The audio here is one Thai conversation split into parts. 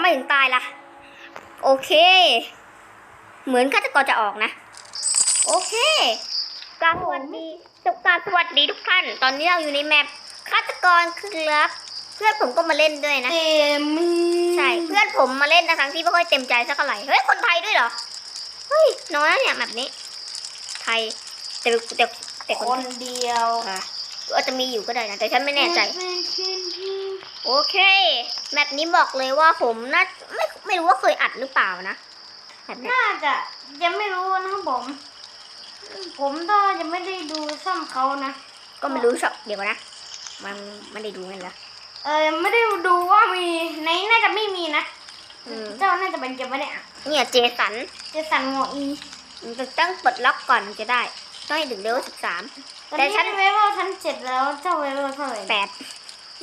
ไมถึงตายล่ะ โอเค เหมือนฆาตกรจะออกนะ โอเคกราบสวัสดีสุกราบสวัสดีทุกท่าน ตอนนี้เราอยู่ในแมปฆาตกรคือลับ เพื่อนผมก็มาเล่นด้วยนะ เต็มใช่ เพื่อนผมมาเล่นนะทั้งที่ไม่ค่อยเต็มใจสักเท่าไหร่ เฮ้ย คนไทยด้วยเหรอ เฮ้ย น้อยนะเนี่ยแบบนี้ ไทย แต่แต่แต่คคนนเดียว อะอาจจะมีอยู่ก็ได้นะ แต่ฉันไม่แน่ใจ โอเค แมปนี้บอกเลยว่าผมน่าไม่ไม่รู้ว่าเคยอัดหรือเปล่านะแบบเนี้ยน่าจะยังไม่รู้นะครับผม ผมก็ยังไม่ได้ดูซ้ำเขานะ ก็ไม่รู้ชอบเดี๋ยวก่อนนะ มันไม่ได้ดูกันเหรอเออยังไม่ได้ดูว่ามีในน่าจะไม่มีนะอืมเจ้าน่าจะเป็นจะไม่ได้อะเนี่ยเจสันจะสั่นงออีมันจะต้องปลดล็อกก่อนจะได้ต้องให้ถึงเลเวลสิบสามตอน แต่นี้ฉันเวลชั้นเจ็ดแล้วเจ้าเวลเท่าไหร่แปด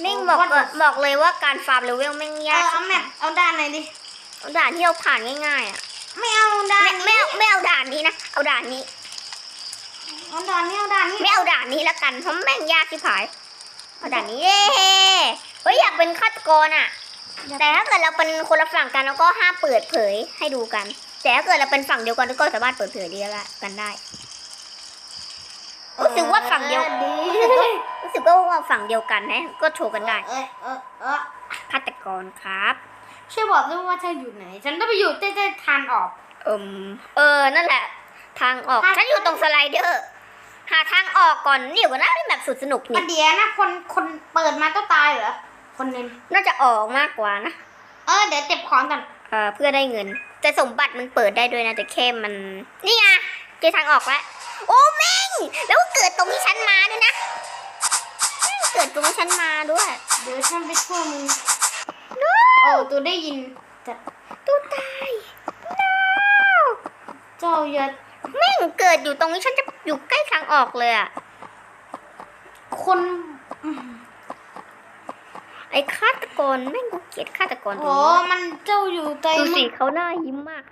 นิ่งบอกก่อนบอกเลยว่าการฟาร์มเลเวลไม่งากเอยอเอาแมปเอาด้านไหนดิด่านที่เราผ่านง่ายๆอะไม่เอาด้านไม่ไม่นี้เอาไม่เอาด่านนี้นะเอาด่านนี้เอาด้านนี้เอาด้านนี้ไม่เอาด่านนี้ละกันเพราะแม่งยากที่ผายเอาด่านนี้เย้เฮ้ยอยากเป็นฆาตกรอะ แต่ถ้าเกิดเราเป็นคนละฝั่งกันเราก็ห้ามเปิดเผยให้ดูกัน แต่ถ้าเกิดเราเป็นฝั่งเดียวกันก็สามารถเปิดเผยได้ละกันได้ รู้สึกว่าฝั่งเดียวดีรู้สึกว่าฝั่งเดียวกันนะ ก็โชว์กันได้เออเออเออฆาตกรครับช่วยบอกด้วยว่าเธออยู่ไหน ฉันต้องไปอยู่ใต้ๆทานออก เอิมเออ นั่นแหละ ทางออกทางฉันอยู่ตรงสไลเดอร์ หาทางออกก่อนนี่ก็น่าเป็นแบบสุดสนุกมันี่นเดียวนะ คน คนเปิดมาก็ตายเหรอ คนนึงน่าจะออกมากกว่านะ เออ เดี๋ยวเจ็บของกันเออเพื่อได้เงิน แต่สมบัติมันเปิดได้ด้วยนะ แต่แค่มัน นี่ไงเจอทางออกแล้ว โอ้แม่งแล้วก็เกิดตรงที่ฉันมาด้วยนะแม่งเกิดตรงที่ฉันมาด้วย เดี๋ยวฉันไปช่วยมึงโอ้ตัวได้ยินแต่ตู้ตาย no เจ้าอย่าแม่งเกิดอยู่ตรงที่ฉันจะอยู่ใกล้ทางออกเลยอะคนอืมไอ้ฆาตกรแม่งกูเกลียดฆาตกรตรงโอ้นี้มันเจ้าอยู่ใต้ดูสิเขาหน้ายิ้มมาก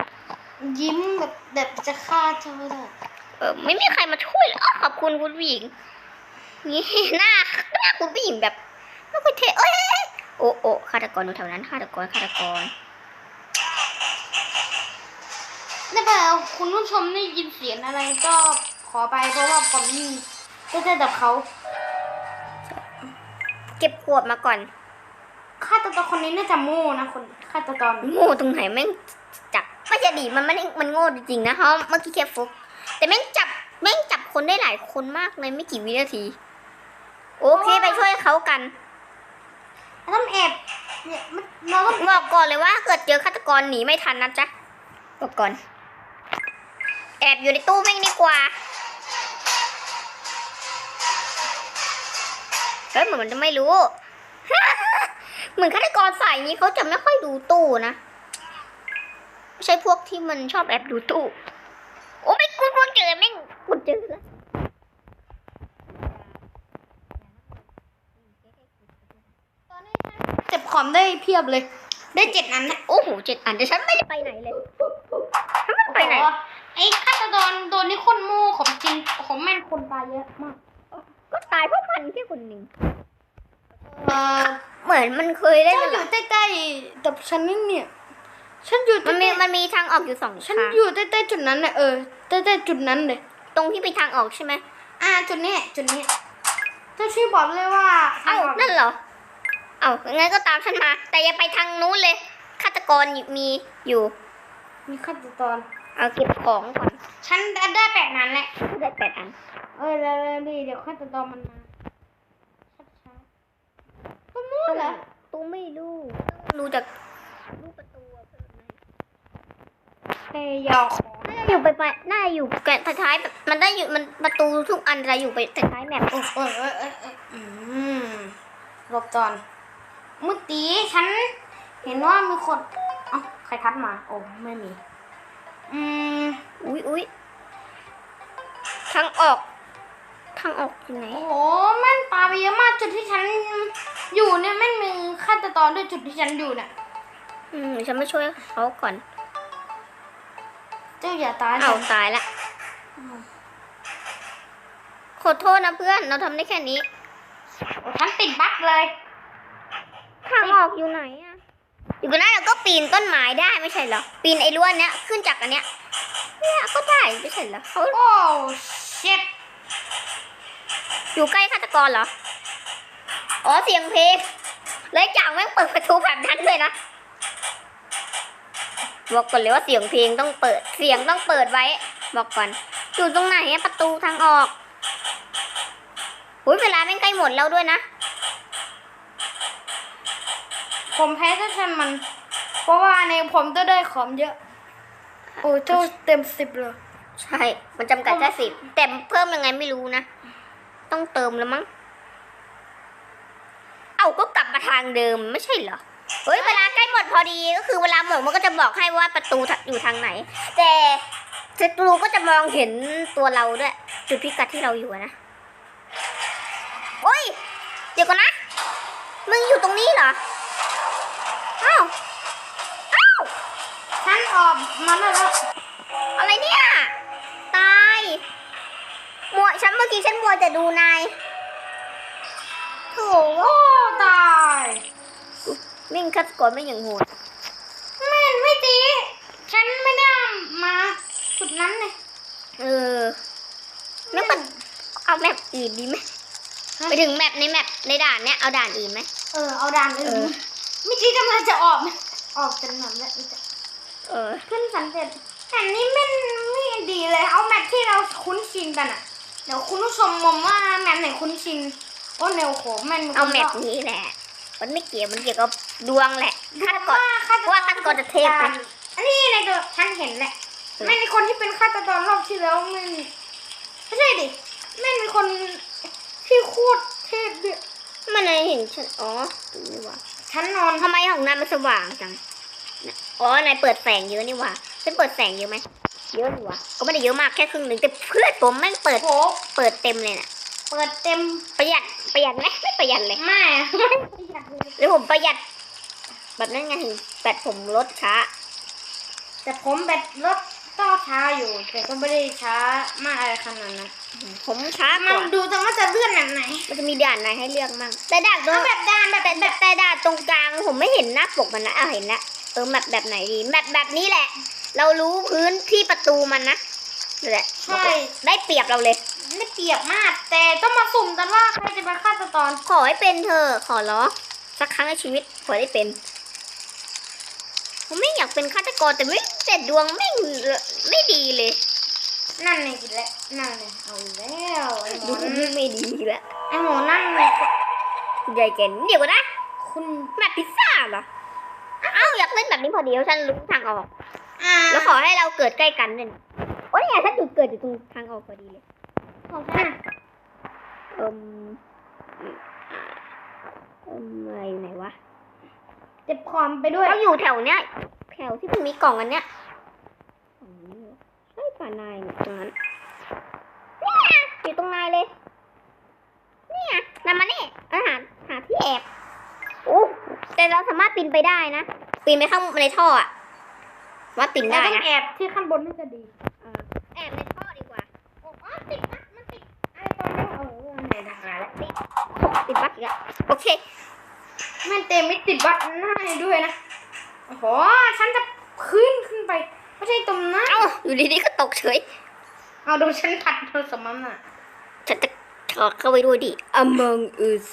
ยิ้มแบบแบบจะฆ่าเจ้าได้ เออไม่มีใครมาช่วยเลยอ้อขอบคุณคุณผู้หญิง นี่หน้าหน้าคุณผู้หญิงแบบไม่ค่อยเท่เอ้ยเอ้ยเอ้ยโอ้โอ้ฆาตกรอยู่แถวนั้นฆาตกรฆาตกรถ้าเกิดคุณผู้ชมได้ยินเสียงอะไรก็ขอไปเพราะว่าผมนี่ก็จะดับเขาเก็บขวดมาก่อนฆาตกรคนนี้น่าจะโม่นะคนฆาตกรโง่ตรงไหนแม่งจับไม่จะดีมันไม่ได้มันโง่จริงๆนะเพราะเมื่อกี้แค่ฟุก แต่แม่งจับแม่งจับคนได้หลายคนมากในไม่กี่วินาที โอเคไปช่วยเขากันต้องแอบเนี่ยมันเราต้องบอกก่อนเลยว่าเกิดเจอฆาตกรหนีไม่ทันนะจ๊ะบอกก่อน แอบอยู่ในตู้แม่งดีกว่าเฮ้ยเหมือนมันจะไม่รู้เหมือนฆาตกรสายนี้เขาจะไม่ค่อยดูตู้นะ ไม่ใช่พวกที่มันชอบแอบดูตู้ โอ้ไม่กูกูเจอแม่งกูเจอแล้วเจ็บของได้เพียบเลย ได้เจ็ดอันนะโอ้โหเจ็ดอันแต่ฉันไม่ได้ไปไหนเลยฉันไม่ไปไหนโอ้โไอ้ฆาตกรตัวนี้คนโม่ของจริงของแม่นคนตายเยอะมาก ก็ตายเพราะมันแค่คนหนึ่งเออเหมือนมันเคยเล่นเจ้าอยู่ใต้ๆแต่ฉันนี่เนี่ย ฉันอยู่มันมีใต้มันมีทางออกอยู่สองๆฉันทางอยู่ใต้ๆจุดนั้นน่ะเออใต้ๆจุดนั้นเลยตรงที่เป็นทางออกใช่ไหมอ่าจุดนี้จุดนี้เจ้าชื่อบอกเลยว่าเอ้านั่นเหรอเอ้างั้นก็ตามฉันมา แต่อย่าไปทางนู้นเลยฆาตกรมีอยู่มีฆาตกรเอาเก็บของก่อนฉันได้แปดนั้นแหละ ได้แปดอัน เอ้ยแล้วๆดิเดี๋ยวฆาตกรมันมาช้าๆก็มั่วเหรอ ตู้ไม่รู้ต้องรู้จากรูปประตูอะเพิ่มไหม เฮ้ ยหยอองน่าอยู่ไปไปน่าอยู่แกะท้ายแบบมันได้อยู่มันประตูทุกอันจะอยู่ไปท้ายแมปเออเออเออเออเอออืมหลบจอนเมื่อกี้ฉัน เห็นว่ามีคนเอ้าใครทัดมา โอ้ไม่มี อืมอุ้ยอุ้ยทางออกทางออกอยู่ไหน โอ้โหแม่นปลาไปเยอะมากจุดที่ฉันอยู่เนี่ยแม่งมีฆาตกรด้วยจุดที่ฉันอยู่เนี่ยอืมฉันมาช่วยเขาก่อน เจ้าอย่าตายเอานะตายละขอโทษนะเพื่อน เราทำได้แค่นี้โอ้ฉันติดบั๊กเลยทางออกอยู่ไหนอะอยู่กันนั้นเราก็ปีนต้นไม้ได้ไม่ใช่เหรอ ปีนไอ้ล้วนเนี้ยขึ้นจากอันเนี้ย เนี่ยก็ได้ไม่ใช่เหรอเขาโอ้เช็ดอยู่ใกล้ฆาตกรเหรอ อ๋อเสียงเพลงเลยจ่างแม่งเปิดประตูแบบนั้นเลยนะ บอกก่อนเลยว่าเสียงเพลงต้องเปิด เสียงต้องเปิดไว้ บอกก่อน อยู่ตรงไหนอะประตูทางออกอุ้ยเวลาแม่งใกล้หมดแล้วด้วยนะ ผมแพ้ถ้าฉันมัน เพราะว่าในผมจะได้ของเยอะ โอ้เจ้าเต็มสิบเลย ใช่ มันจำกัดแค่สิบแต่เพิ่มยังไงไม่รู้นะ ต้องเติมแล้วมั้ง เอ้าก็กลับมาทางเดิมไม่ใช่เหรอ เฮ้ยเวลาใกล้หมดพอดีก็คือเวลาหมดมันก็จะบอกให้ว่าประตูอยู่ทางไหน แต่ศัตรูก็จะมองเห็นตัวเราด้วยจุดพิกัดที่เราอยู่นะโอ้ยเดี๋ยวก่อนนะมึงอยู่ตรงนี้เหรออ้าวอ้าวฉันออกมาแล้วอะไรเนี่ยตายมัวฉันเมื่อกี้ฉันมัวแต่ดูนายโถโอ้ตาย มิ่งคัดกดไม่อย่างโหดแม่นไม่ตีฉันไม่ได้มาจุดนั้นเลยเออไม่ปัดเอาแมปอื่นดีไหมไปถึงแมปในแมปในด่านเนี้ยเอาด่านอื่นไหมเออเอาด่านอื่เอนอไม่ตีกำลังจะออกไหมออกจนหนแล้วเออขึ้นสันเสร็จแต่นี่ไม่ไม่ดีเลย เอาแมปที่เราคุ้นชินกันอะเดี๋ยวคุณผู้ชมมองว่าแมปไหนคุ้นชินโอ้เนวโขแม่นเอาแมปนี้แหละ มันไม่เกี่ยวมันเกี่ยวกับ ดวงแหละฆาตกรว่าฆาตกร ว่าฆาตกรจะเทพไหม อันนี้ในตัวฉันเห็นแหละเออแม่นในคนที่เป็นฆาตกรรอบที่แล้วแม่นไม่ใช่ดิแม่นเป็นคนที่โคตรเทพเนี่ยมันเลยเห็นฉันอ๋อดูนี่ว่าฉันนอนทำไมของนายมันสว่างจังอ๋อนายเปิดแสงเยอะนี่หว่าฉันเปิดแสงเยอะไหมเยอะนี่หว่าก็ไม่ได้เยอะมากแค่ครึ่งหนึ่งแต่เพื่อนผมแม่งเปิดโผเปิดเต็มเลยน่ะ เปิดเต็มประหยัดประหยัดไหมไม่ประหยัดเลยแม่ ไม่อยากเลยหรือผมประหยัด แบบนั้นไงถึงแบตผมลดช้า แต่ผมแบตรถก็ช้าอยู่ แต่ก็ไม่ได้ช้ามากอะไรขนาดนั้นผมช้ากมันว่าดูจังว่าจะเลื่อนแบบไหนมันจะมีด่านไหนให้เลือกมั่งแต่ด่านตรงเอาแบบด้านแบบแต่แต่แต่ด่านตรงกลางผมไม่เห็นหน้าปกมันนะเอาเห็นละเออแบบแบบไหนดีแบบแบบนี้แหละ เรารู้พื้นที่ประตูมันนะนั่นแหละใช่ได้เปรียบเราเลยได้เปรียบมาก แต่ต้องมาสุ่มกันว่าใครจะเป็นฆาตกรขอให้เป็นเธอะขอร้องสักครั้งในชีวิตขอได้เป็น ผมไม่อยากเป็นฆาตกรแต่ไม่แต่ดวงไม่ไม่ดีเลย นั่นเลยกินแล้วนั่นเลยเอาแล้วไอ้หมดอวงนั่นไม่ดีแล้วไอ้หมอนั่นเลยใหญ่เก่งเดี๋ยวก่อนนะคุณแบบพิซซ่าเหรออ้าวอยากเล่นแบบนี้พอดีแล้วฉันรู้ทางออกอ่าแล้วขอให้เราเกิดใกล้กันเนี่ยโอ้ยเนี่ยฉันจุดเกิดอยู่ตรงทางออกพอดีเลยของฉันเอิมเอิมอะไรอยู่ไหนวะ เจ็บคอมไปด้วยเราอยู่แถวเนี้ย แถวที่มันมีกล่องอันเนี้ยฝั่งนี้เหรอใช่ป่านายเนี่ยตรงนั้นเนี่ยอยู่ตรงนายเลย เนี่ยนำมาเนี่ยอาหารหาที่แอบโอ้แต่เราสามารถปีนไปได้นะปีนไปข้างในท่ออะว่าปีนแต่ได้ต้องนะแอบที่ขั้นบนน่าจะดีเออแอบในท่อดีกว่าโอ้อ๋อติดนะมันติดไอ้ตอนนี้เออไหนนะหาแล้วติดบั๊กอีกแล้วโอเค แม่นเต็มไม่ติดบัตรหน้าให้ด้วยนะ โอ้โห ฉันจะขึ้นขึ้นไป ไม่ใช่ตรงนั้น เอ้าอยู่ดีๆก็ตกเฉย เอาดูฉันผัดโทรศัพท์มันอะ ฉันจะขอเข้าไปด้วยดิ Among Us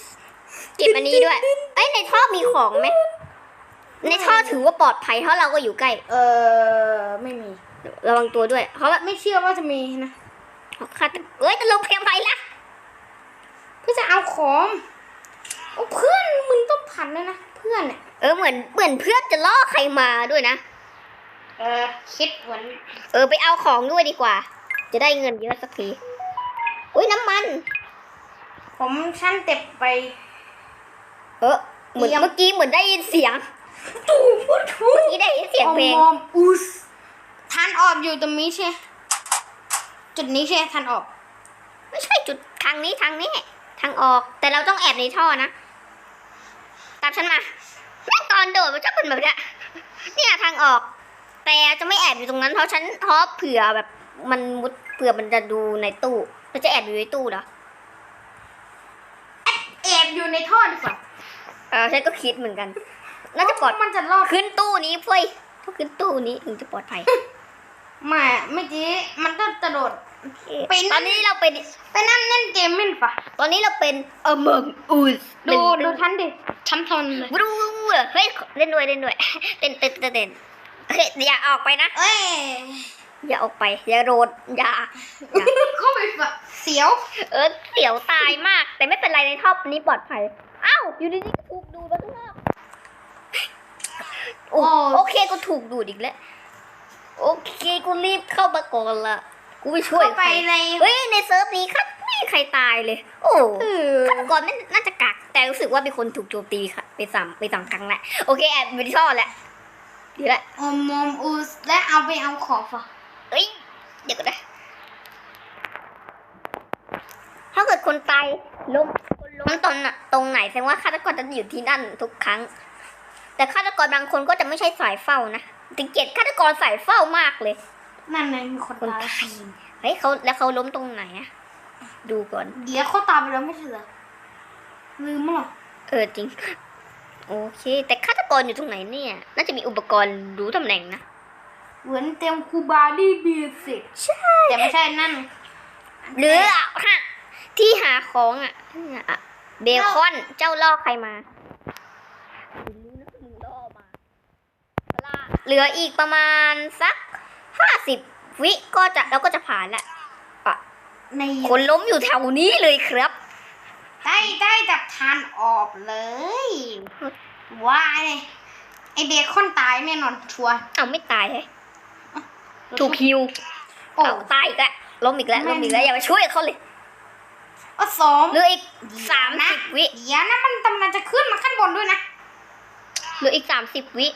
เก็บอันนี้ด้วย เอ้ยในท่อมีของไหม ในท่อถือว่าปลอดภัยเพราะเราก็อยู่ใกล้ เออไม่มี ระวังตัวด้วยเพราะว่าไม่เชื่อว่าจะมีนะฆาตเอ้ยจะลงเพลงไปละเพื่อจะเอาของโอ้ เพื่อนมึงต้องผัดเลยนะเพื่อนเนี่ยเออเหมือนเหมือนเพื่อนจะล่อใครมาด้วยนะ เออคิดเหมือนเออไปเอาของด้วยดีกว่า จะได้เงินเยอะสักทีอุ้ยน้ำมัน ผมฉันเต็บไป เออเหมือนเตรียมเมื่อกี้เหมือนได้ยินเสียงตูพูดถูเมื่อกี้ได้ยินเสียงเพลงมอมอุสทานออกอยู่ตรงนี้ใช่ไหมจุดนี้ใช่ไหมทานออก ไม่ใช่จุดทางนี้ทางนี้ ทางออก แต่เราต้องแอบในท่อนะ ตามฉันมาแม่งตอนโดดมันจะเป็นแบบเนี้ยเนี่ยทางออก แต่จะไม่แอบอยู่ตรงนั้นเพราะฉันเพราะเผื่อแบบมันมุดเผื่อมันจะดูในตู้เราจะแอบอยู่ในตู้เหรอแอบอยู่ในท่อดีกว่าเออฉันก็คิดเหมือนกันน่าจะปลอดมันจะรอดขึ้นตู้นี้เฟ้ยต้องขึ้นตู้นี้ถึงจะปลอดภัย ไม่เมื่อกี้มันต้องกระโดด เป็นตอนนี้เราเป็น ไปนั่งเล่นเกมมิ่งปะตอนนี้เราเป็นเออเมืองอูสดูดูฉันดิฉันทนเลยดูเฮ้ยเล่นด้วยเล่นด้วยเต้นเต้นเต้นเต้นเฮ้ยอย่าออกไปนะ เอ้ยอย่าออกไป อย่าโรดอย่าอย่า เข้าไปปะเสียวเออเสียวตายมาก แต่ไม่เป็นไรในท่อนี้ปลอดภัย อ้าวอยู่ดีๆก็ถูกดูดมาข้างนอกโอ้โอเคกูถูกดูดอีกแล้ว โอเคกูรีบเข้ามาก่อนละ กูไปช่วยเข้าไปใครในเฮ้ยในเซิร์ฟนี้ครับไม่มีใครตายเลย โอ้ฆาตกรไม่น่าจะกัก แต่รู้สึกว่ามีคนถูกโจมตีค่ะไปสามไปสามครั้งแหละโอเคแอบไปที่ท่อแหละดีละอมมอมอูสและเอาไปเอาของปะเอ้ยเดี๋ยวก่อนนะถ้าเกิดคนตายล้มคนล้มตรงน่ะตรงไหนแสดงว่าฆาตกรจะอยู่ที่นั่นทุกครั้ง แต่ฆาตกรบางคนก็จะไม่ใช่สายเฝ้านะติเกลียดฆาตกรสายเฝ้ามากเลย นั่นไงมีคนคนตายตายเฮ้ยเขาแล้วเขาล้มตรงไหนอะดูก่อน เดี๋ยวเขาตามไปแล้วไม่ใช่เหรอลืมมั้งเหรอเออจริง โอเค แต่ฆาตกรอยู่ตรงไหนเนี่ย น่าจะมีอุปกรณ์รู้ตำแหน่งนะ เหมือนเต็มคูบาดี้เบียสิกใช่ แต่ไม่ใช่นั่นหรืออะฮะที่หาของอะเนี่ยอะเบคอนเจ้าล่อใครมารู้นะมึงล่อมาเหลืออีกประมาณสัก ห้าสิบวิก็จะเราก็จะผ่านละในคนล้มอยู่แถวนี้เลยครับ ได้ได้จับทานออกเลย ว่าเลยไอเบคอนตายแน่นอนชัวร์เอาไม่ตายเลยถูกฮิวโอ้เอาตายอีกแล้วล้มอีกแล้วแม่ล้นมอีกแล้วอย่าไปช่วยเขาเลยเอาสองเหลืออีกสามสิบวิเดี๋ยวนะมันกำลังจะขึ้นมาขั้นบนด้วยนะเหลืออีกสามสิบวิ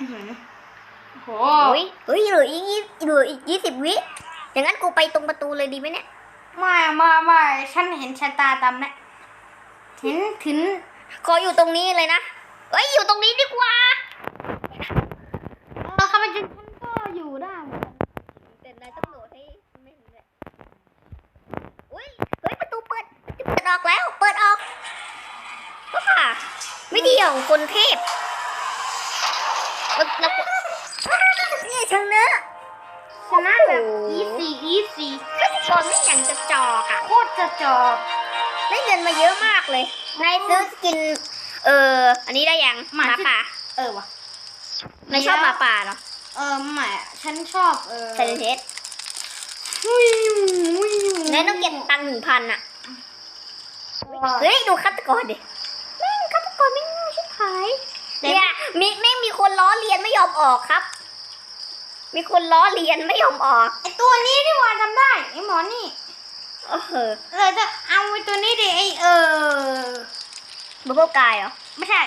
อื้อหือ โอ้โหโอ้ยเฮ้ยเหลืออีกยี่เหลืออีกยี่สิบวิอย่างนั้นกูไปตรงประตูเลยดีไหมเนี่ยไม่ไม่ไม่ฉันเห็นชะตาตามนะเห็นถึงขออยู่ตรงนี้เลยนะเอ้ยอยู่ตรงนี้ดีกว่าเออเขาไปจนฉันก็อยู่ได้เหมือนกันแต่นายต้องโหลดให้ไม่เห็นเลยอุ้ยเฮ้ยประตูเปิดเปิดออกแล้ว เปิดออกก็ค่ะไม่ดีของคนเทพแล้วแล้ว นี่ชนะชนะแบบอ้โห easy easy ก็ชนไม่อย่างจะจอกอะโคตรจะจอบได้เงินมาเยอะมากเลยนายซื้อสกิน เออ อันนี้ได้ยังหมาป่า เออวะนายชอบหมาป่าเหรอเออไม่ฉันชอบเออไซเลนเทสนายต้องเก็บตังค์หนึ่งพันอะเฮ้ย ดูฆาตกรดิแม่งฆาตกรไม่ง่ายชิบหาย เนี่ยมีแม่งมีคนล้อเลียนไม่ยอมออกครับ มีคนล้อเลียนไม่ยอมออกไอตัวนี้ดีกว่าจำได้ไอหมอนี่เออเออจะเอาไอตัวนี้ดิไอเออบับเบิลกายเหรอไม่ใช่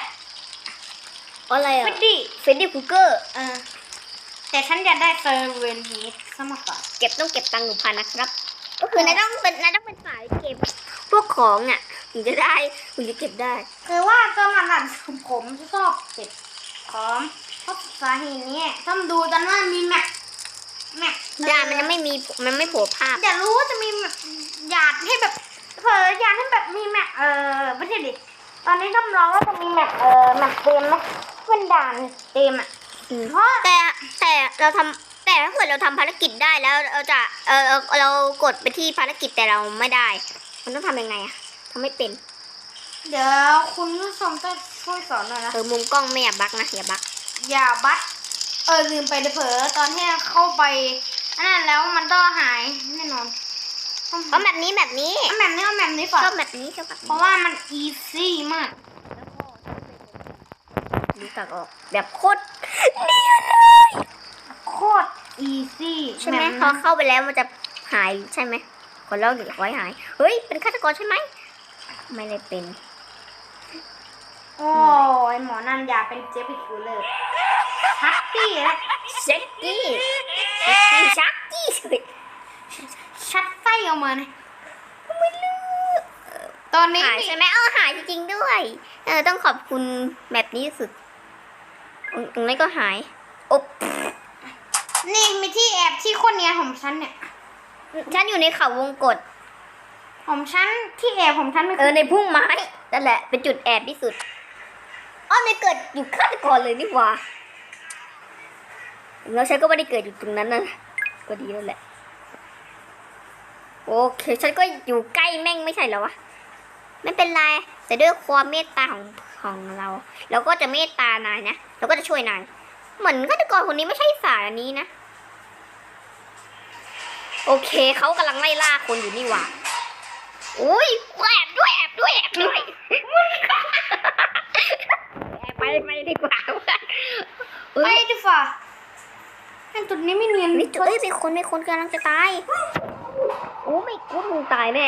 อะไรฟิอะดดี้เฟนดี้คูเกอร์เออแต่ฉันอยากได้เซอร์เวนนี้สมัครก่อนเก็บต้องเก็บตังค์หนึ่งพันนะครับ ก็คือนายต้องเป็นนายต้องเป็นสายเก็บพวกของอะถึงจะได้ถึงจะเก็บได้ คือว่าตัวมันหลังผมชอบเก็บ ของเพราะสาเหตุนี้ต้องดูตอนว่ามีแม็กแม็กยามันยังไม่มีมันไม่โผล่ภาพอยากรู้ว่าจะมีแบบอยากให้แบบเผลออยากให้แบบมีแม็กเออไม่ใช่ดิตอนนี้ต้องรอว่าจะมีแม็กเออแม็กเต็มไหมเป็นด่านเต็มอะอืมเพราะแต่แต่เราทำแต่ถ้าเกิดเราทำภารกิจได้แล้วเราจะเออเราเรากดไปที่ภารกิจแต่เราไม่ได้ มันต้องทำยังไงอะทำไม่เป็น เดี๋ยวคุณผู้ชมต้องช่วยสอนหน่อยนะ เออมุมกล้องไม่อย่าบักนะอย่าบักอย่าบัดเออลืมไปเผลอตอนที่เข้าไปอันนั้นแล้วมันก็หายแน่นอนเอาแบบนี้แบบนี้เอาแบบนี้เอาแบบนี้ก่อนชอบแบบนี้ชอบแบบเพนี้ราะว่ามันอีซี่มากดูตักออกแบบโคตรเนียนโคตรอีซี่ใช่ไหมพอเข้าไปแล้วมันจะหายใช่ไหมคนเล่าหนึ่งร้อยหาย เฮ้ย เป็นฆาตกรใช่ไหม ไม่ได้เป็น โอ้ยหมอนันอยากเป็นเจฟฟี่คิวเลอร์ฮัตตี้แล้วเซ็กกี้เซ็กกี้ชักกี้เฉยชัดไส้ออกมาเนี่ยตอนนี้หายใช่ไหมเออหายจริงๆด้วย เออต้องขอบคุณแบบนี้สุดตรงนั้นก็หายอบนี่มีที่แอบที่โคนเนียนของฉันเนี่ยฉันอยู่ในเขาวงกฏของฉันที่แอบของฉันไม่เออในพุ่งไม้นั่นแหละเป็นจุดแอบที่สุด อ้อไม่เกิดอยู่ฆาตกรเลยนี่หว่าแล้วฉันก็ไม่ได้เกิดอยู่ตรงนั้นนะก็ดีแล้วแหละ โอเค ฉันก็อยู่ใกล้แม่งไม่ใช่เหรอวะ ไม่เป็นไร แต่ด้วยความเมตตาของของเรา เราก็จะเมตตานายนะ เราก็จะช่วยนาย เหมือนฆาตกรคนนี้ไม่ใช่สายอันนี้นะ โอเคเขากำลังไล่ล่าคนอยู่นี่หว่าอุ้ยแอบด้วยแอบด้วยแอบด้วย ไปไปดีกว่าเพื่อนไปเฮ้ยดีฝ่าไอ้จุดนี้ไม่เนียนมีเอ้ยมีคนมีคนกำลังจะตายโอ้ไม่กูมึงตายแน่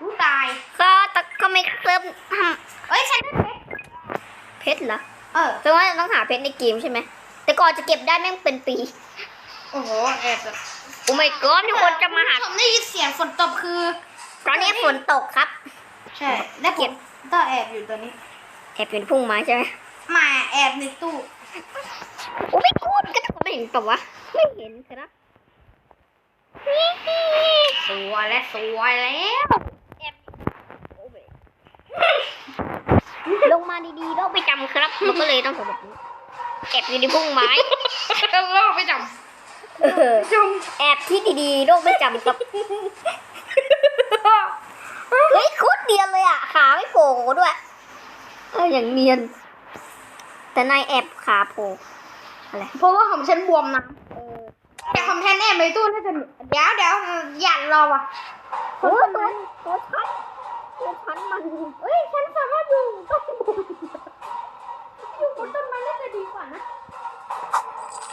รู้ตายก็ตะก็ไม่เริ่มทเอ้ยฉันได้เพชรำเพชรเหรอเออแปลว่าต้องหาเพชรในเกมใช่ไหมแต่ก่อนจะเก็บได้แม่งเป็นปี โอ้โหแอบแบบโอ้ไม่ก็ทุกคนจะมาหาผมได้ยินเสียงฝนตกคือ ตอนนี้ฝนตกครับ ใช่แล้วเก็บต้องแอบอยู่ตัวนี้ แอบเป็นพุ่งไม้ใช่ไหมมาแอบในตู้โอ้ไม่กูก็จะไม่เห็นปะวะ ไม่เห็นครับสวยและสวยแล้วโอ้ไม่ลงมาดีๆเราไปจำครับมันก็เลยต้องทำแบบนี้แอบอยู่ในพุ่งไม้เราไปจับเออจุ่มแอบที่ดีๆโรคไม่จำครับเฮ้ยโคุดเดียนเลยอะขาไม่โผล่ด้วยเอออย่างเนียน แต่นายแอบขาโผล่อะไร เพราะว่าของฉันบวมนะเออแต่ของฉันแอบในตู้น่าจะเดี๋ยวเดี๋ยวอย่ารอว่ะโอ้ตัวตัวชันตัวชันมันเอ้ยฉันสามารถอยู่ต้นไม้อยู่บนต้นไม้น่าจะดีกว่านะ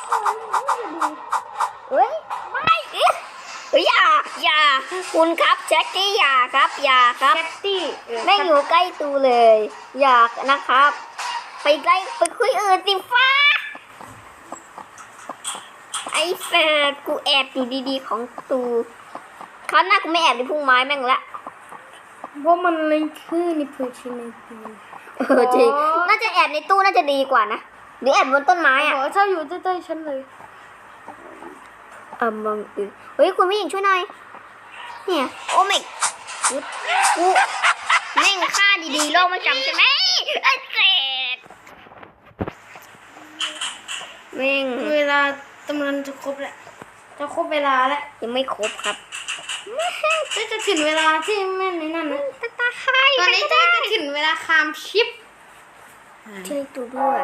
เออน่าจะดีเฮ้ยไม่เอ๊ะเฮ้ยอย่าอย่าคุณครับแจ็คกี้อย่าครับอย่าครับแคตตี้แม่งอยู่ใกล้ตูเลย อยากนะครับ ไปใกล้ไปคุยอื่นสิฟ้า ไอ้เสิร์กูแอบอยู่ดีๆของตูคราวหน้ากูไม่แอบในพุ่งไม้แม่งละเพราะมันเลยชื่อในเพจในตูเออจริงอ๋อน่าจะแอบในตู้น่าจะดีกว่านะหรือแอบบนต้นไม้โอ้อะโหถ้าอยู่ใต้ๆฉันเลย เออมองอือเฮ้ยคุณผู้หญิงช่วยหน่อย เนี่ยโอ้ไม่กูกูแม่งฆ่าดีๆโลกไม่จำใช่ไหมไอ้เศษแม่งเวลากำลังจะครบแล้วจะครบเวลาแล้วยังไม่ครบครับจะจะถึงเวลาที่แม่ในนั่นนะตาตาใครตอนนี้จะจะถึงเวลาคามชิปช่วยตัวด้วย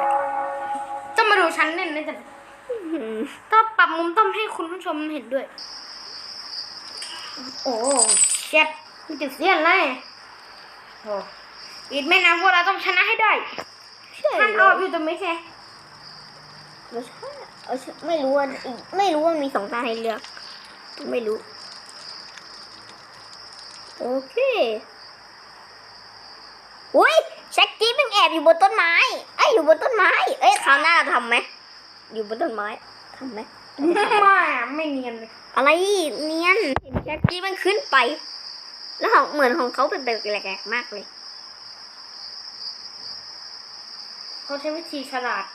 ต้องมาดูฉันเล่นนะจ๊ะ อืมต้องปรับมุมต้องให้คุณผู้ชมเห็นด้วย โอ้เจ็ดมันจะเสียนเลยโอ้อีกไม่นานพวกเราต้องชนะให้ได้ใช่ท่านเลเอายอยู่ตรงนี้แค่ไม่ใช่เออไม่รู้ว่าไม่รู้ว่ามีสองตาให้เลือก ไม่รู้ โอเคอุ้ยแช็กกี้มันแอบอยู่บนต้นไม้ไอ้ยอยู่บนต้นไม้ เอ้ยคราวหน้าเราทำไหม อยู่บนต้นไม้ทำไหมไม่อะไม่เนียนเลยอะไรเนียนเห็นแช็กกี้มันขึ้นไป แล้วของเหมือนของเขาเป็นแบบแหลกๆมากเลยเขาใช้วิธีฉลาด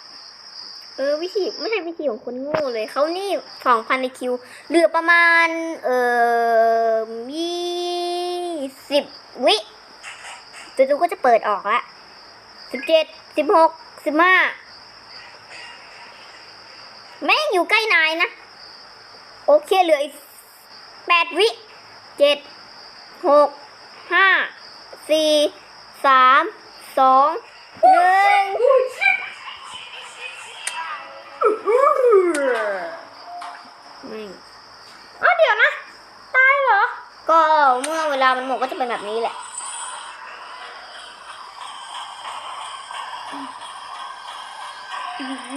เออวิธีไม่ใช่วิธีของคนโง่เลยเขานี่สองพันในคิวเหลือประมาณ เอ่อยี่สิบวิจู่ๆก็จะเปิดออกละสิบเจ็ดสิบหกสิบห้า แม่งอยู่ใกล้นายนะ โอเคเหลืออีกแปดวิเจ็ดหกห้าสี่สามสองหนึ่งไม่อ้าวเดี๋ยวนะ ตายเหรอ ก็เมื่อเวลามันหมดก็จะเป็นแบบนี้แหละ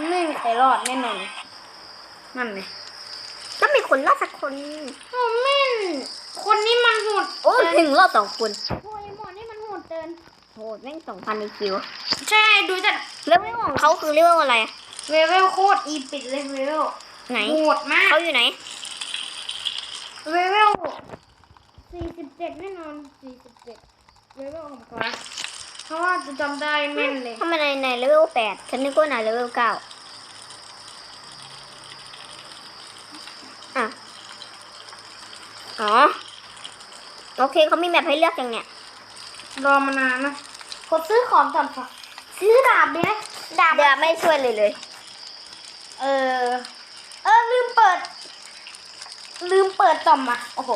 ไม่มีใครรอดแน่นอน นั่นเลยก็มีคนรอดสักคนโอ้แม่นคนนี้มันโหดโอ้ยเกิถึนงรอดสองคนโอ้ยหมอนี่มันโหดเกินโหแม่งสองพันในคิว ใช่ดูจากเลเวลของเขาคือเลเวลอะไรอะเวเวลโคตรอีปิดเลยเวเวลไหนโหดมากเขาอยู่ไหนเวเวลสี่สิบเจ็ดแน่นอนสี่สิบเจ็ดเวเวลของเขานะเพราะว่าจะจำได้แม่นเลยทำไมในในเลเวลแปดฉันนึกว่านายเลเวลเก้าอะ อ๋อ โอเคเขามีแมปให้เลือกยังเนี่ยรอมานานนะกดซื้อของก่อนค่ะ ซื้อดาบเลยนะดาบเดี๋ยวไม่ช่วยเลยเลย เออ เออลืมเปิด ลืมเปิดต่อมอะ โอ้โห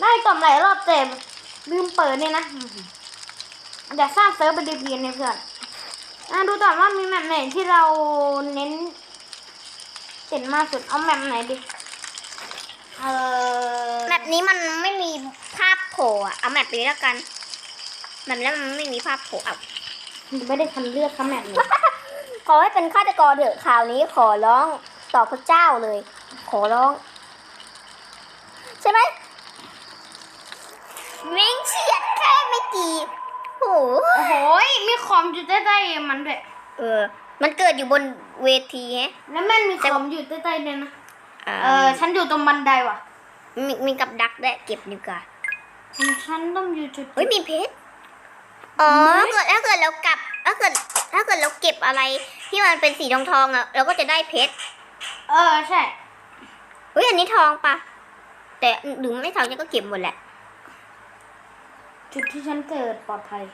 ได้ต่อมหลายรอบเต็ม ลืมเปิดเนี่ยนะอื้อหือเดี๋ยวสร้างเซิร์ฟเป็นเดียนเนี่ยเพื่อนอะดูต่อว่ามีแมปไหนที่เราเน้นเด่นมากสุด เอาแมปไหนดิ เออ แบบนี้มันไม่มีภาพโผล่อะเอาแบบนี้แล้วกันแบบนี้มันไม่มีภาพโผล่อะไม่ได้ทันเลือกค่ะแมปนี้ขอให้เป็นฆาตกรเถอะข่าวนี้ขอร้องต่อพระเจ้าเลย ขอร้อง ใช่ไหมวิ่งเฉียดแค่ไม่กี่โอ้โหโอ้โหยมีคอมอยู่ใต้ๆมันด้วยเออ มันเกิดอยู่บนเวทีแฮะแล้วมันมีคอมอยู่ใต้ๆด้วยนะอ่าเออฉันอยู่ตรงบันไดว่ะ มีมีกับดักด้วยเก็บดีกว่าฉันต้องอยู่จุดเฮ้ยมีเพชรอ๋อถ้าเกิดถ้าเกิดเรากลับถ้าเกิดถ้าเกิดเราเก็บอะไรที่มันเป็นสีทองทองๆอะเราก็จะได้เพชรเออใช่เฮ้ยอันนี้ทองปะแต่หรือไม่ทองฉันก็เก็บหมดแหละ จุดที่ฉันเกิดปลอดภัย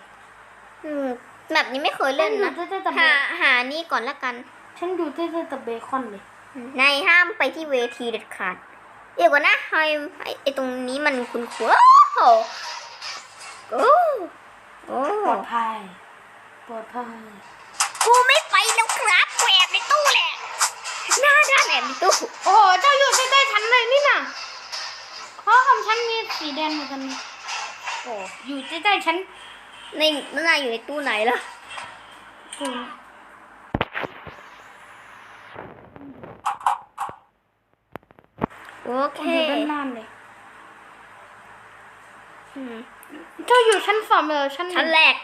อืมแบบนี้ไม่เคยเล่นนะฉัอยู่ใต้ๆตะเบหาหานี่ก่อนละกัน ฉันอยู่ใต้ๆตะเบคอนเลยนายห้ามไปที่เวทีเด็ดขาด เดี๋ยวก่อนนะไอ้ไอ้ไอ้ตรงนี้มันคุณครูโอ้โหโอ้โอ้ปลอดภัยปลอดภัยกูไม่ไปแล้วครับกูแอบในตู้แหละหน้าด้านแอบในตู้โอ้โหเจ้าอยู่ใกล้ๆฉันเลยนี่น่ะเพราะของฉันมีสีแดงเหมือนกันโอ้อยู่ใกล้ๆฉันในนายอยู่ในตู้ไหนล่ะกู โอเคอยู่ด้านล่างเลยอืมเจ้าอยู่ชั้นสองเลยชั้นหชั้นงแรก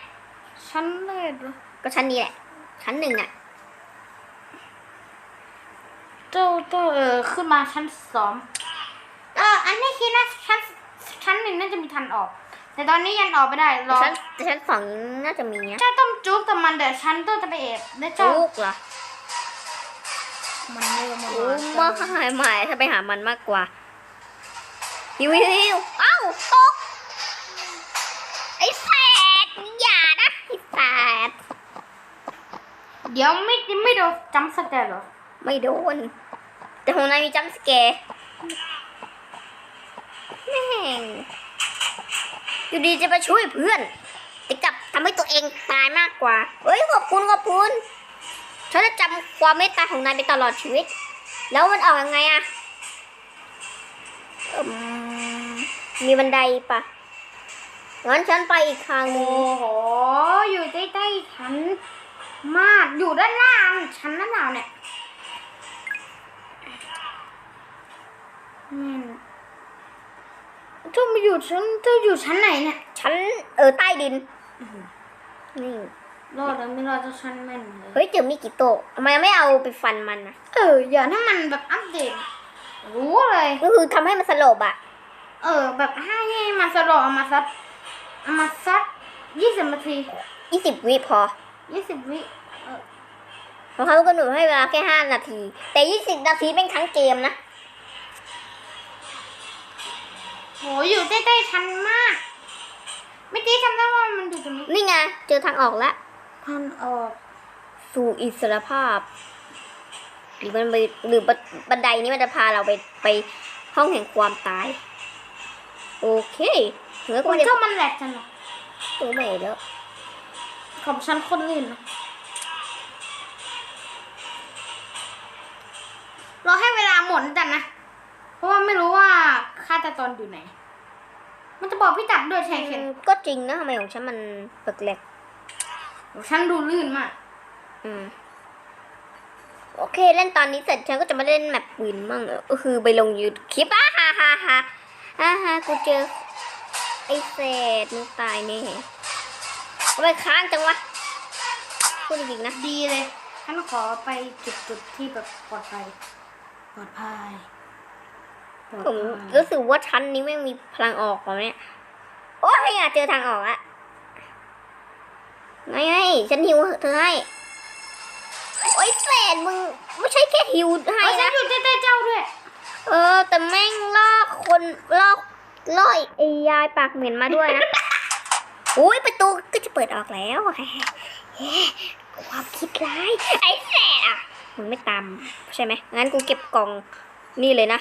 ชั้นเลยเหรอก็ชั้นนี้แหละ ชั้นหนึ่งอะ เจ้าเจ้าเออขึ้นมาชั้นสองเอออันนี้คิดนะชั้นชั้นหนึ่งน่าจะมีทันออก แต่ตอนนี้ยังออกไม่ได้รอชั้นแต่ชั้นสองน่าจะมีนะเจ้าต้องจุกกับมันเดี๋ยวฉันต้องจะไปเอบแล้วเจ้าลูกเหรอ มันเร็วมาโอ้มาหายหมายถ้าไปหามันมากกว่าฮิวฮิวฮิวเอ้าตกไอ้แสดอย่านะไอ้แสดเดี๋ยวไม่ไม่โดนจำสแกร์เหรอ ไม่โดน แต่ของนายมีจัมป์สแกร์แม่งอยู่ดีจะไปช่วยเพื่อน แต่กลับทำให้ตัวเองตายมากกว่า เฮ้ยขอบคุณขอบคุณ ฉันจะจำความเมตตาของนายไปตลอดชีวิต แล้วมันออกยังไงอะอืมมีบันไดปะงั้นฉันไปอีกทางหนึโอ้งโห อยู่ใกล้ๆฉันมาก อยู่ด้านล่างชั้นด้านล่างเนี่ยอืมเจ้ามาอยู่ชั้นเจ้าอยู่ชั้นไหนเนี่ยฉันเออใต้ดิน นี่ รอดหรือไม่รอดเจ้าชั้นแม่นเลยเฮ้ยเจอมิกิโตะทำไมไม่เอาไปฟันมันนะเอออย่าให้มันแบบอัปเดต รู้เลย ก็คือทำให้มันสลบอะเออ แบบให้มาสโลว์เอามาซัดเอามาซัดยี่สิบนาทียี่สิบวิพอยี่สิบวิเออเพราะเขากำหนดให้เวลาแค่ห้านาที แต่ยี่สิบนาทีเป็นทั้งเกมนะโหอยู่ใกล้ๆฉันมาก ไม่อกี้จำได้ว่ามันอยู่ตรงนี้ นี่ไงเจอทางออกแล้ว พันออกสู่อิสรภาพ หรือมันไปหรือบันบันไดนี้มันจะพาเราไปไปห้องแห่งความตาย โอเคเหลือคุก็ณจะเจ้ามันแหลกจังเลยตัวใหม่แล้วของฉันคนลื่นนะรอให้เวลาหมดกันนะ เพราะว่าไม่รู้ว่าฆาตกรอยู่ไหน มันจะบอกพี่จับด้วยใช่ไหมก็จริงนะทำไมของฉันมันแปลก ฉันดูลื่นมากๆอืม โอเค เล่นตอนนี้เสร็จฉันก็จะมาเล่นแมปปืนมั่งเออก็คือไปลงยูคลิปอะฮ่าฮ่าฮ่าอ่าฮ่ากูเจอ ไอ้เศษมึงตายแน่ทำไมค้างจังวะพูดจริงๆนะ ดีเลยฉันขอไปจุดจุดๆที่แบบปลอดภัย ปลอดภัยปลอดผมภัยรู้สึกว่าชั้นนี้ไม่งมีพลังออกกว่าเนี่ย โอ้ยอยากเจอทางออกอะ ไงไงฉันหิวเธอให้ โอ้ยแสนมึง ไม่ใช่แค่หิวให้เอ้ยฉันนะ อยู่ใกล้ๆเจ้าด้วย เออ แต่แม่งลอกคนลอกล่อยไอ้ยายปากเหม็นมาด้วยนะ อุ้ยประตูก็จะเปิดออกแล้วเความคิดร้าย ไอ้แสบอะมึงไม่ตามใช่ไหมงั้นกูเก็บกล่องนี่เลยนะ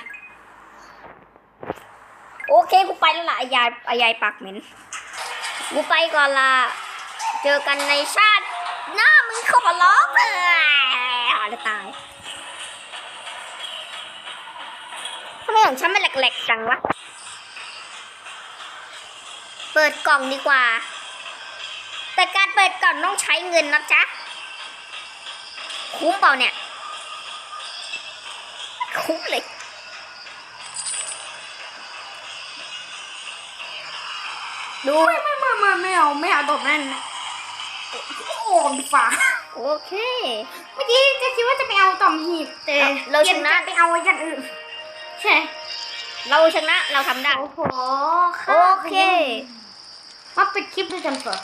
โอเคกูไปแล้วล่ะไอ้ยายไอ้ยายปากเหม็น กูไปก่อนละ เจอกันในชาติหน้ามึงขอร้องเลยจะตายทำไมของฉันมันแหลกๆจังวะ เปิดกล่องดีกว่า แต่การเปิดกล่องต้องใช้เงินนะจ๊ะ คุ้มเปล่าเนี่ย คุ้มเลยดูไม่ไม่ไม่ไม่เอาไม่เอาตบนั่นนะ โอ้ดีกว่าโอเค เมื่อกี้จะคิดว่าจะไปเอาต่อมหีบแต่เราชนะปลี่ยใจไปเอาอย่างอื่นใช่เราชนะเราทำได้ โอ้โหโอเคมาปิดคลิปด้วยกันเถอะ